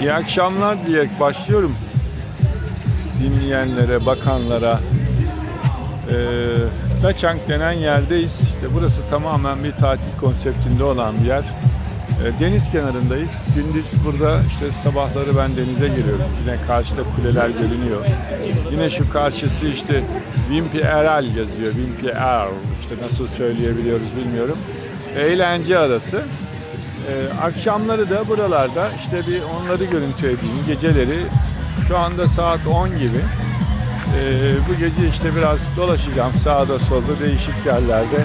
İyi akşamlar diyerek başlıyorum. Dinleyenlere, bakanlara. Ee, Daçank denen yerdeyiz. İşte burası tamamen bir tatil konseptinde olan bir yer. Ee, deniz kenarındayız. Gündüz burada işte sabahları ben denize giriyorum. Yine karşıda kuleler görünüyor. Yine şu karşısı işte Wimpy Eral yazıyor. Wimpy Eral. İşte nasıl söyleyebiliyoruz bilmiyorum. Eğlence arası. Ee, akşamları da buralarda işte bir onları görüntü edeyim. Geceleri şu anda saat 10 gibi. Ee, bu gece işte biraz dolaşacağım sağda solda değişik yerlerde.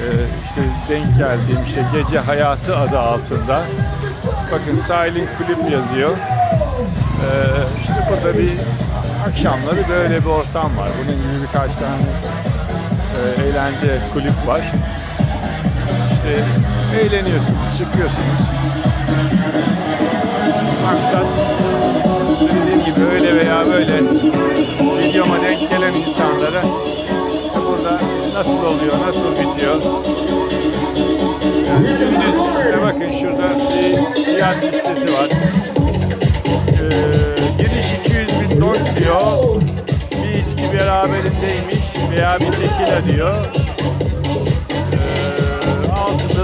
Ee, işte denk geldiğim işte gece hayatı adı altında. Bakın sahilin kulüp yazıyor. Ee, işte burada bir akşamları böyle bir ortam var. Bunun gibi birkaç tane e, eğlence kulüp var. İşte eğleniyorsunuz, çıkıyorsunuz. Maksat dediğim gibi öyle veya böyle videoma denk gelen insanlara burada nasıl oluyor, nasıl bitiyor. Yani gündüz ve bakın şurada bir fiyat listesi var. Ee, giriş 200 bin don diyor. Bir içki beraberindeymiş veya bir tekila diyor.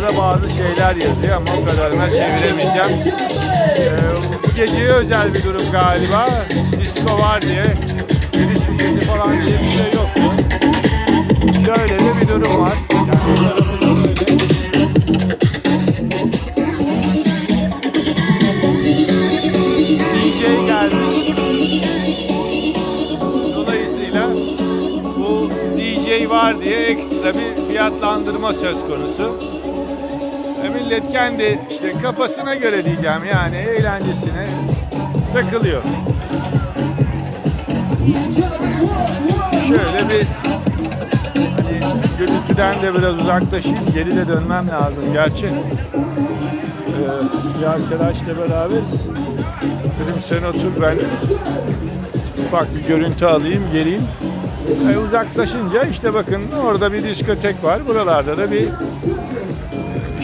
Ee, altında da bazı şeyler yazıyor ama o kadarına çeviremeyeceğim. Ee, bu geceye özel bir durum galiba. Disco var diye giriş ücreti falan diye bir şey yoktu. Şöyle de bir durum var. Yani. DJ gelmiş. Dolayısıyla bu DJ var diye ekstra bir fiyatlandırma söz konusu. Millet kendi işte kafasına göre diyeceğim yani eğlencesine takılıyor. Şöyle bir hani gürültüden de biraz uzaklaşayım. Geri de dönmem lazım gerçi. Ee, bir arkadaşla beraberiz. Dedim sen otur ben ufak bir görüntü alayım geleyim. E, uzaklaşınca işte bakın orada bir diskotek var. Buralarda da bir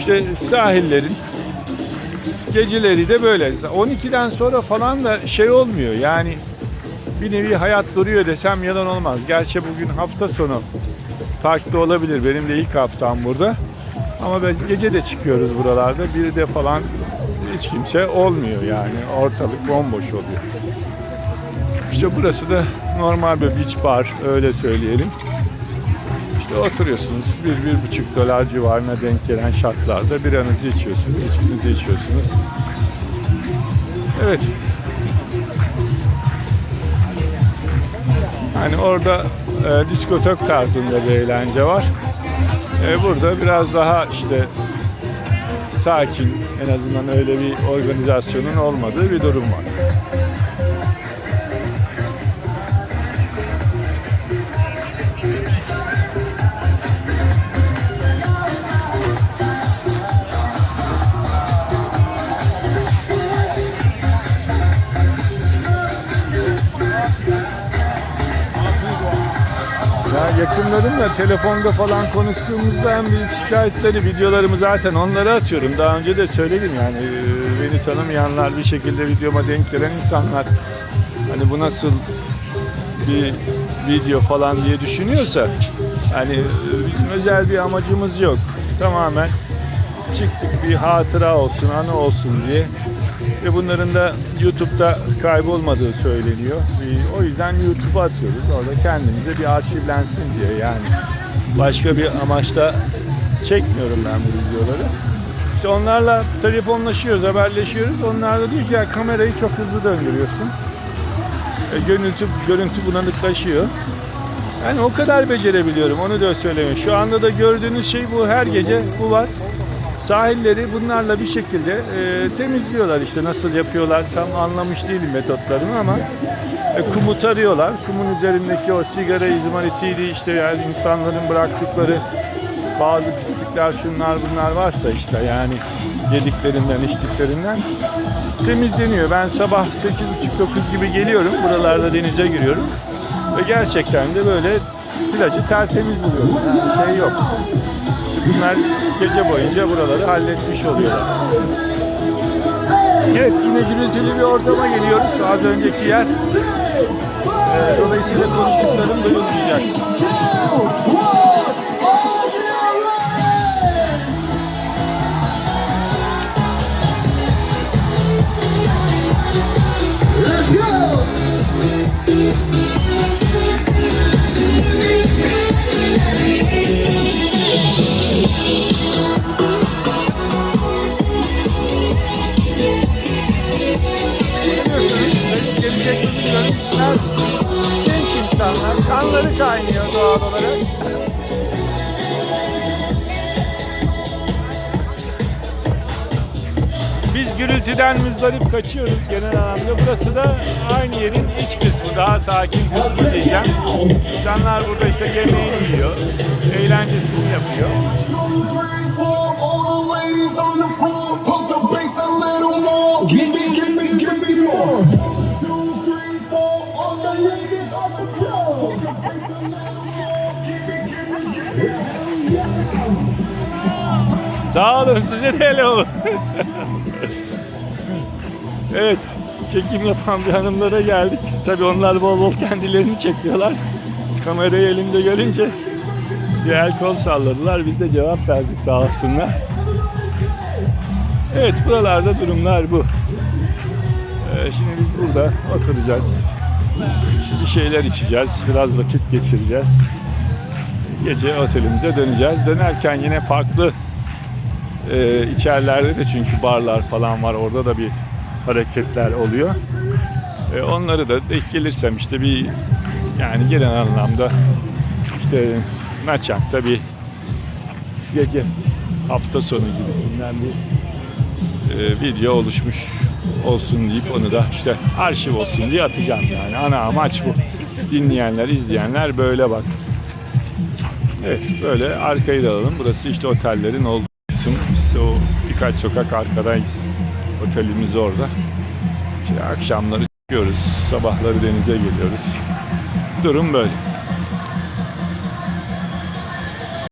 işte sahillerin geceleri de böyle. 12'den sonra falan da şey olmuyor yani bir nevi hayat duruyor desem yalan olmaz. Gerçi bugün hafta sonu farklı olabilir. Benim de ilk haftam burada. Ama biz gece de çıkıyoruz buralarda. Bir de falan hiç kimse olmuyor yani. Ortalık bomboş oluyor. İşte burası da normal bir beach bar öyle söyleyelim. İşte oturuyorsunuz bir, bir buçuk dolar civarına denk gelen şartlarda biranızı içiyorsunuz, içkinizi içiyorsunuz. Evet. Hani orada e, diskotek tarzında bir eğlence var. E, burada biraz daha işte sakin, en azından öyle bir organizasyonun olmadığı bir durum var. Yakınlarımla telefonda falan konuştuğumuzda en büyük şikayetleri videolarımı zaten onlara atıyorum. Daha önce de söyledim yani e, beni tanımayanlar bir şekilde videoma denk gelen insanlar hani bu nasıl bir video falan diye düşünüyorsa hani e, bizim özel bir amacımız yok. Tamamen çıktık bir hatıra olsun, anı olsun diye. Ve bunların da YouTube'da kaybolmadığı söyleniyor. Ee, O yüzden YouTube'a atıyoruz. Orada kendimize bir arşivlensin diye yani. Başka bir amaçla çekmiyorum ben bu videoları. İşte onlarla telefonlaşıyoruz, haberleşiyoruz. Onlar da diyor ki ya kamerayı çok hızlı döndürüyorsun. E, görüntü, görüntü bulanıklaşıyor. Yani o kadar becerebiliyorum onu da söyleyeyim. Şu anda da gördüğünüz şey bu her gece bu var. Sahilleri bunlarla bir şekilde e, temizliyorlar işte nasıl yapıyorlar tam anlamış değilim metotlarını ama e, kumu tarıyorlar. Kumun üzerindeki o sigara izmaritiydi işte yani insanların bıraktıkları bazı pislikler şunlar bunlar varsa işte yani yediklerinden içtiklerinden temizleniyor. Ben sabah 8.30-9 gibi geliyorum buralarda denize giriyorum ve gerçekten de böyle plajı tertemiz buluyorum. Yani şey yok. Bunlar gece boyunca buraları halletmiş oluyorlar. Evet yine gürültülü bir ortama geliyoruz. Az önceki yer. Ee, dolayısıyla konuştuklarım duyulmayacak. Biraz genç insanlar. Kanları kaynıyor doğal olarak. Biz gürültüden müzdarip kaçıyoruz genel anlamda. Burası da aynı yerin iç kısmı. Daha sakin kısmı diyeceğim. İnsanlar burada işte yemeğini yiyor. Eğlencesini yapıyor. Two, three, four, all the ladies on the floor. Pump the bass a little more. Give me, give me, give me more. Sağ olun size de hele olun. evet çekim yapan bir hanımlara geldik. Tabii onlar bol bol kendilerini çekiyorlar. Kamerayı elimde görünce bir el kol salladılar. Biz de cevap verdik sağ olsunlar. Evet buralarda durumlar bu. Ee, şimdi biz burada oturacağız. Şimdi şeyler içeceğiz. Biraz vakit geçireceğiz. Gece otelimize döneceğiz. Dönerken yine farklı ee, içerilerde de çünkü barlar falan var. Orada da bir hareketler oluyor. Ee, onları da denk gelirsem işte bir yani genel anlamda işte Naçak'ta bir gece hafta sonu gibisinden bir e, video oluşmuş olsun deyip onu da işte arşiv olsun diye atacağım yani. Ana amaç bu. Dinleyenler, izleyenler böyle baksın. Evet böyle arkayı da alalım. Burası işte otellerin olduğu kısım. Biz o birkaç sokak arkadayız. Otelimiz orada. İşte akşamları çıkıyoruz. Sabahları denize geliyoruz. Durum böyle.